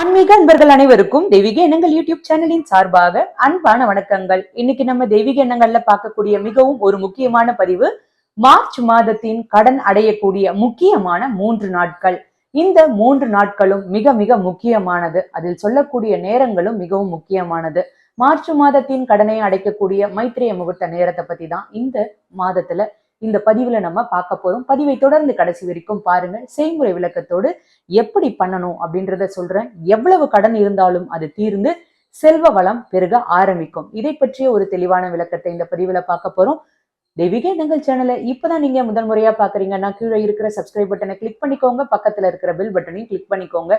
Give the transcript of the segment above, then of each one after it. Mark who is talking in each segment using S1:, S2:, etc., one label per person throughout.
S1: ஆன்மீக அன்பர்கள் அனைவருக்கும் தெய்வீக எண்ணங்கள் யூடியூப் சேனலின் சார்பாக அன்பான வணக்கங்கள். இன்னைக்கு நம்ம தெய்வீக எண்ணங்கள்ல பார்க்கக்கூடிய மிகவும் ஒரு முக்கியமான பதிவு மார்ச் மாதத்தின் கடன் அடையக்கூடிய முக்கியமான மூன்று நாட்கள். இந்த மூன்று நாட்களும் மிக மிக முக்கியமானது. அதில் சொல்லக்கூடிய நேரங்களும் மிகவும் முக்கியமானது. மார்ச் மாதத்தின் கடனை அடைக்கக்கூடிய மைத்திரிய முகூர்த்த நேரத்தை பத்தி தான் இந்த மாதத்துல இந்த பதிவுல நம்ம பார்க்க போறோம். பதிவை தொடர்ந்து கடைசி வரைக்கும் பாருங்க செய்முறை விளக்கத்தோடு எப்படி பண்ணணும் அப்படின்றத சொல்றேன். எவ்வளவு கடன் இருந்தாலும் அது தீர்ந்து செல்வ வளம் பெருக ஆரம்பிக்கும். இதை பற்றிய ஒரு தெளிவான விளக்கத்தை இந்த பதிவுல பார்க்க போறோம். தெய்வீக எண்ணங்கள் சேனலை இப்பதான் நீங்க முதல் முறையா பாக்குறீங்கன்னா கீழே இருக்கிற சப்ஸ்கிரைப் பட்டனை கிளிக் பண்ணிக்கோங்க. பக்கத்துல இருக்கிற பெல் பட்டனையும் கிளிக் பண்ணிக்கோங்க.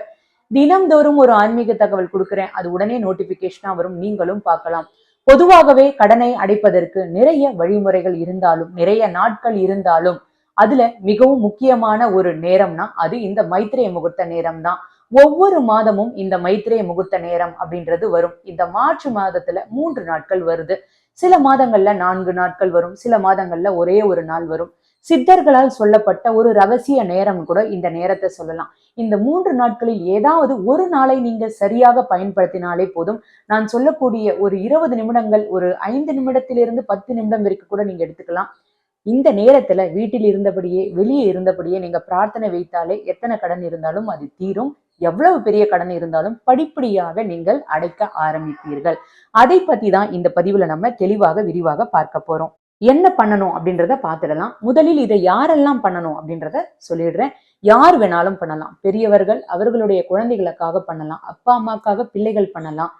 S1: தினம்தோறும் ஒரு ஆன்மீக தகவல் கொடுக்குறேன். அது உடனே நோட்டிபிகேஷனா வரும். நீங்களும் பார்க்கலாம். பொதுவாகவே கடனை அடைப்பதற்கு நிறைய வழிமுறைகள் இருந்தாலும் நிறைய நாட்கள் இருந்தாலும் அதுல மிகவும் முக்கியமான ஒரு நேரம்னா அது இந்த மைத்திரிய முகூர்த்த நேரம் தான் ஒவ்வொரு மாதமும் இந்த மைத்திரிய முகூர்த்த நேரம் அப்படின்றது வரும். இந்த மார்ச் மாதத்துல மூன்று நாட்கள் வருது. சில மாதங்கள்ல நான்கு நாட்கள் வரும். சில மாதங்கள்ல ஒரே ஒரு நாள் வரும். சித்தர்களால் சொல்லப்பட்ட ஒரு ரகசிய நேரம் கூட இந்த நேரத்தை சொல்லலாம். இந்த மூன்று நாட்களில் ஏதாவது ஒரு நாளை நீங்க சரியாக பயன்படுத்தினாலே போதும். நான் சொல்லக்கூடிய ஒரு இருபது நிமிடங்கள் ஒரு ஐந்து நிமிடத்திலிருந்து பத்து நிமிடம் வரைக்கும் கூட நீங்க எடுத்துக்கலாம். இந்த நேரத்துல வீட்டில் இருந்தபடியே வெளியே இருந்தபடியே நீங்க பிரார்த்தனை வைத்தாலே எத்தனை கடன் இருந்தாலும் அது தீரும். எவ்வளவு பெரிய கடன் இருந்தாலும் படிப்படியாக நீங்கள் அடைக்க ஆரம்பிப்பீர்கள். அதை பத்தி தான் இந்த பதிவுல நம்ம தெளிவாக விரிவாக பார்க்க போறோம். என்ன பண்ணணும் அப்படின்றத பார்த்துடலாம். முதலில் இதை யாரெல்லாம் பண்ணணும் அப்படின்றத சொல்லிடுறேன். யார் வேணாலும் பண்ணலாம். பெரியவர்கள் அவர்களுடைய குழந்தைகளுக்காக பண்ணலாம். அப்பா அம்மாக்காக பிள்ளைகள் பண்ணலாம்.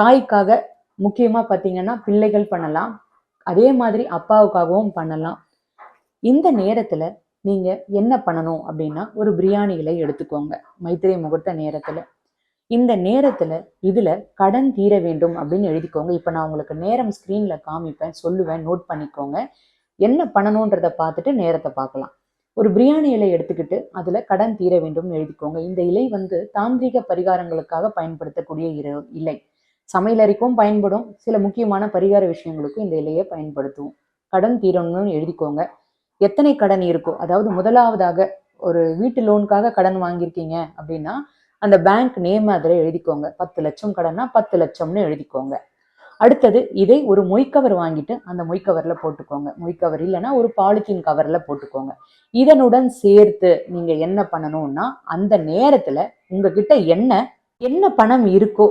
S1: தாய்க்காக முக்கியமா பார்த்தீங்கன்னா பிள்ளைகள் பண்ணலாம். அதே மாதிரி அப்பாவுக்காகவும் பண்ணலாம். இந்த நேரத்துல நீங்க என்ன பண்ணணும் அப்படின்னா ஒரு பிரியாணி இலை எடுத்துக்கோங்க. மைத்திரை முகூர்த்த நேரத்துல. இந்த நேரத்துல இதுல கடன் தீர வேண்டும் அப்படின்னு எழுதிக்கோங்க. இப்ப நான் உங்களுக்கு நேரம் ஸ்கிரீன்ல காமிப்பேன் சொல்லுவேன் நோட் பண்ணிக்கோங்க. என்ன பண்ணணுன்றதை பார்த்துட்டு நேரத்தை பார்க்கலாம். ஒரு பிரியாணி இலை எடுத்துக்கிட்டு அதுல கடன் தீர வேண்டும்னு எழுதிக்கோங்க. இந்த இலை வந்து தாந்திரிக பரிகாரங்களுக்காக பயன்படுத்தக்கூடிய இரு- இலை. சமையலறைக்கும் பயன்படும். சில முக்கியமான பரிகார விஷயங்களுக்கும் இந்த இலையை பயன்படுத்துவோம். கடன் தீரணும்னு எழுதிக்கோங்க. எத்தனை கடன் இருக்கோ அதாவது முதலாவதாக ஒரு வீட்டு லோனுக்காக கடன் வாங்கியிருக்கீங்க அப்படின்னா அந்த பேங்க் நேம் அதில் எழுதிக்கோங்க. பத்து லட்சம் கடன்னா பத்து லட்சம்னு எழுதிக்கோங்க. அடுத்தது இதை ஒரு மொய்க்கவர் வாங்கிட்டு அந்த மொய்க்கவரில் போட்டுக்கோங்க. மொய்க்கவர் இல்லைன்னா ஒரு பாலித்தீன் கவரில் போட்டுக்கோங்க. இதனுடன் சேர்த்து நீங்கள் என்ன பண்ணணும்னா அந்த நேரத்தில் உங்ககிட்ட என்ன என்ன பணம் இருக்கோ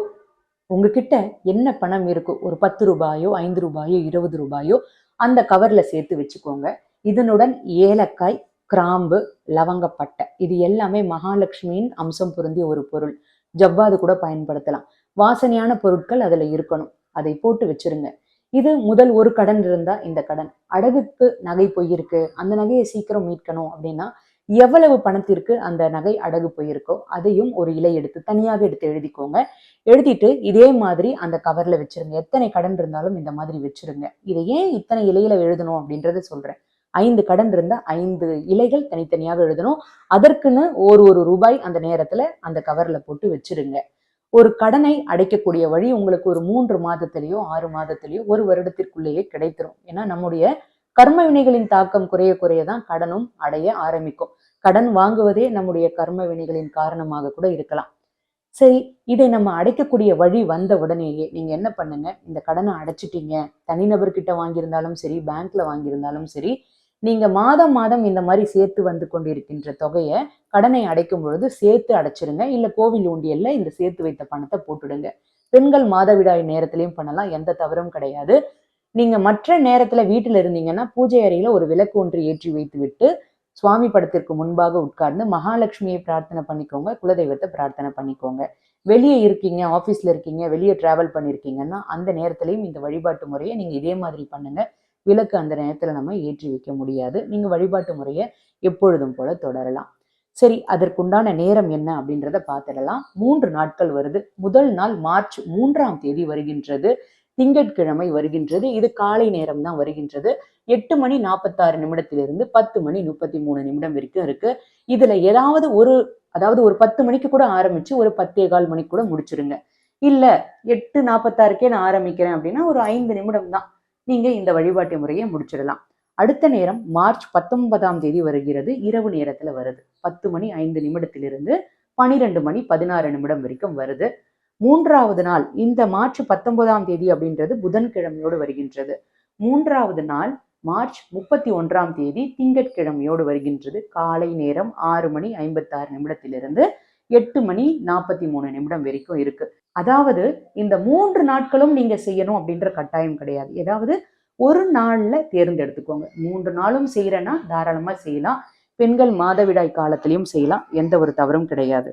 S1: உங்ககிட்ட என்ன பணம் இருக்கோ ஒரு பத்து ரூபாயோ ஐந்து ரூபாயோ இருபது ரூபாயோ அந்த கவரில் சேர்த்து வச்சுக்கோங்க. இதனுடன் ஏலக்காய் கிராம்பு லவங்கப்பட்டை. இது எல்லாமே மகாலட்சுமியின் அம்சம் பொருந்திய ஒரு பொருள். ஜவ்வாது கூட பயன்படுத்தலாம். வாசனையான பொருட்கள் அதுல இருக்கணும். அதை போட்டு வச்சிருங்க. இது முதல் ஒரு கடன் இருந்தா இந்த கடன். அடகுக்கு நகை போயிருக்கு. அந்த நகையை சீக்கிரம் மீட்கணும் அப்படின்னா எவ்வளவு பணத்திற்கு அந்த நகை அடகு போயிருக்கோ அதையும் ஒரு இலை எடுத்து தனியாக எடுத்து எழுதிக்கோங்க. எழுதிட்டு இதே மாதிரி அந்த கவர்ல வச்சிருங்க. எத்தனை கடன் இருந்தாலும் இந்த மாதிரி வச்சிருங்க. இதை ஏன் இத்தனை இலையில எழுதணும் அப்படின்றத சொல்றேன். ஐந்து கடன் இருந்தா ஐந்து இலைகள் தனித்தனியாக எழுதணும். அதற்குன்னு ஒரு ஒரு ரூபாய் அந்த நேரத்துல அந்த கவர்ல போட்டு வச்சிருங்க. ஒரு கடனை அடைக்கக்கூடிய வழி உங்களுக்கு ஒரு மூன்று மாதத்திலேயோ ஆறு மாதத்திலேயோ ஒரு வருடத்திற்குள்ளேயே கிடைத்திரும். ஏன்னா நம்முடைய கர்ம வினைகளின் தாக்கம் குறைய குறைய தான் கடனும் அடைய ஆரம்பிக்கும். கடன் வாங்குவதே நம்முடைய கர்ம வினைகளின் காரணமாக கூட இருக்கலாம். சரி இதை நம்ம அடைக்கக்கூடிய வழி வந்த உடனேயே நீங்க என்ன பண்ணுங்க? இந்த கடனை அடைச்சிட்டீங்க. தனிநபர்கிட்ட வாங்கியிருந்தாலும் சரி பேங்க்ல வாங்கியிருந்தாலும் சரி நீங்க மாதம் மாதம் இந்த மாதிரி சேர்த்து வந்து கொண்டிருக்கின்ற தொகையை கடனை அடைக்கும் பொழுது சேர்த்து அடைச்சிருங்க. இல்ல கோவில் ஊண்டியல்ல இந்த சேர்த்து வைத்த பணத்தை போட்டுடுங்க. பெண்கள் மாதவிடாய் நேரத்திலையும் பண்ணலாம். எந்த தவறும் கிடையாது. நீங்க மற்ற நேரத்துல வீட்டுல இருந்தீங்கன்னா பூஜை அறையில ஒரு விளக்கு ஒன்று ஏற்றி வைத்து விட்டு சுவாமி படத்திற்கு முன்பாக உட்கார்ந்து மகாலட்சுமியை பிரார்த்தனை பண்ணிக்கோங்க. குலதெய்வத்தை பிரார்த்தனை பண்ணிக்கோங்க. வெளியே இருக்கீங்க ஆஃபீஸ்ல இருக்கீங்க வெளியே டிராவல் பண்ணியிருக்கீங்கன்னா அந்த நேரத்திலையும் இந்த வழிபாட்டு முறையை நீங்க இதே மாதிரி பண்ணுங்க. விளக்கு அந்த நேரத்துல நம்ம ஏற்றி வைக்க முடியாது. நீங்க வழிபாட்டு முறையை எப்பொழுதும் போல தொடரலாம். சரி அதற்குண்டான நேரம் என்ன அப்படின்றத பார்த்துடலாம். மூன்று நாட்கள் வருது. முதல் நாள் மார்ச் மூன்றாம் தேதி வருகின்றது. திங்கட்கிழமை வருகின்றது. இது காலை நேரம் தான் வருகின்றது. எட்டு மணி நாற்பத்தாறு நிமிடத்திலிருந்து பத்து மணி முப்பத்தி மூணு நிமிடம் வரைக்கும் இருக்கு. இதுல ஏதாவது ஒரு அதாவது ஒரு பத்து மணிக்கு கூட ஆரம்பிச்சு ஒரு பத்தே கால் மணிக்கு கூட முடிச்சிருங்க. இல்ல எட்டு நாற்பத்தாறுக்கே நான் ஆரம்பிக்கிறேன் அப்படின்னா ஒரு ஐந்து நிமிடம் தான். நீங்கள் இந்த வழிபாட்டு முறையை முடிச்சிடலாம். அடுத்த நேரம் மார்ச் பத்தொன்பதாம் தேதி வருகிறது. இரவு நேரத்துல வருது. பத்து மணி ஐந்து நிமிடத்திலிருந்து பனிரெண்டு மணி பதினாறு நிமிடம் வரைக்கும் வருது. மூன்றாவது நாள் இந்த மார்ச் பத்தொன்பதாம் தேதி அப்படின்றது புதன்கிழமையோடு வருகின்றது. மூன்றாவது நாள் மார்ச் முப்பத்தி ஒன்றாம் தேதி திங்கட்கிழமையோடு வருகின்றது. காலை நேரம் ஆறு மணி ஐம்பத்தாறு நிமிடத்திலிருந்து எட்டு மணி நாற்பத்தி மூணு நிமிடம் வரைக்கும் இருக்கு. அதாவது இந்த மூன்று நாட்களும் நீங்க செய்யணும் அப்படின்ற கட்டாயம் கிடையாது. ஏதாவது ஒரு நாள்ல தேர்ந்தெடுத்துக்கோங்க. மூன்று நாளும் செய்யறேன்னா தாராளமா செய்யலாம். பெண்கள் மாதவிடாய் காலத்திலையும் செய்யலாம். எந்த ஒரு தவறும் கிடையாது.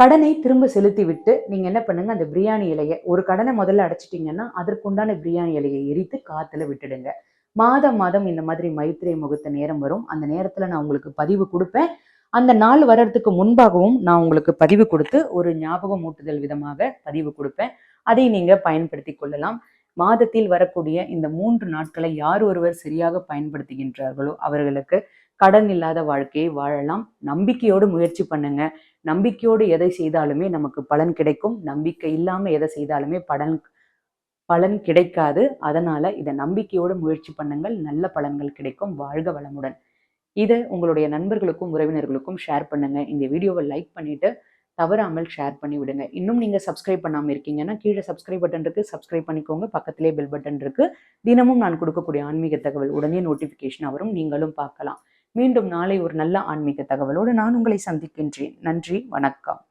S1: கடனை திரும்ப செலுத்தி விட்டு நீங்க என்ன பண்ணுங்க அந்த பிரியாணி இலையை ஒரு கடனை முதல்ல அடைச்சிட்டீங்கன்னா அதற்குண்டான பிரியாணி இலையை எரித்து காத்துல விட்டுடுங்க. மாதம் மாதம் இந்த மாதிரி மைத்திரை முகத்த நேரம் வரும். அந்த நேரத்துல நான் உங்களுக்கு பதிவு கொடுப்பேன். அந்த நாள் வர்றதுக்கு முன்பாகவும் நான் உங்களுக்கு பதிவு கொடுத்து ஒரு ஞாபகம் ஊட்டுதல் விதமாக பதிவு கொடுப்பேன். அதை நீங்க பயன்படுத்தி கொள்ளலாம். மாதத்தில் வரக்கூடிய இந்த மூன்று நாட்களை யார் ஒருவர் சரியாக பயன்படுத்துகின்றார்களோ அவர்களுக்கு கடன் இல்லாத வாழ்க்கையை வாழலாம். நம்பிக்கையோடு முயற்சி பண்ணுங்க. நம்பிக்கையோடு எதை செய்தாலுமே நமக்கு பலன் கிடைக்கும். நம்பிக்கை இல்லாம எதை செய்தாலுமே பலன் பலன் கிடைக்காது. அதனால இதை நம்பிக்கையோடு முயற்சி பண்ணுங்கள். நல்ல பலன்கள் கிடைக்கும். வாழ்க வளமுடன். இதை உங்களுடைய நண்பர்களுக்கும் உறவினர்களுக்கும் ஷேர் பண்ணுங்க. இந்த வீடியோவை லைக் பண்ணிட்டு தவறாமல் ஷேர் பண்ணி விடுங்க. இன்னும் நீங்க சப்ஸ்கிரைப் பண்ணாமல் இருக்கீங்கன்னா கீழே சப்ஸ்கிரைப் பட்டன் இருக்கு. சப்ஸ்கிரைப் பண்ணிக்கோங்க. பக்கத்திலே பெல் பட்டன் இருக்கு. தினமும் நான் கொடுக்கக்கூடிய ஆன்மீக தகவல் உடனே நோட்டிபிகேஷன் வரும். நீங்களும் பார்க்கலாம். மீண்டும் நாளை ஒரு நல்ல ஆன்மீக தகவலோடு நான் உங்களை சந்திக்கின்றேன். நன்றி. வணக்கம்.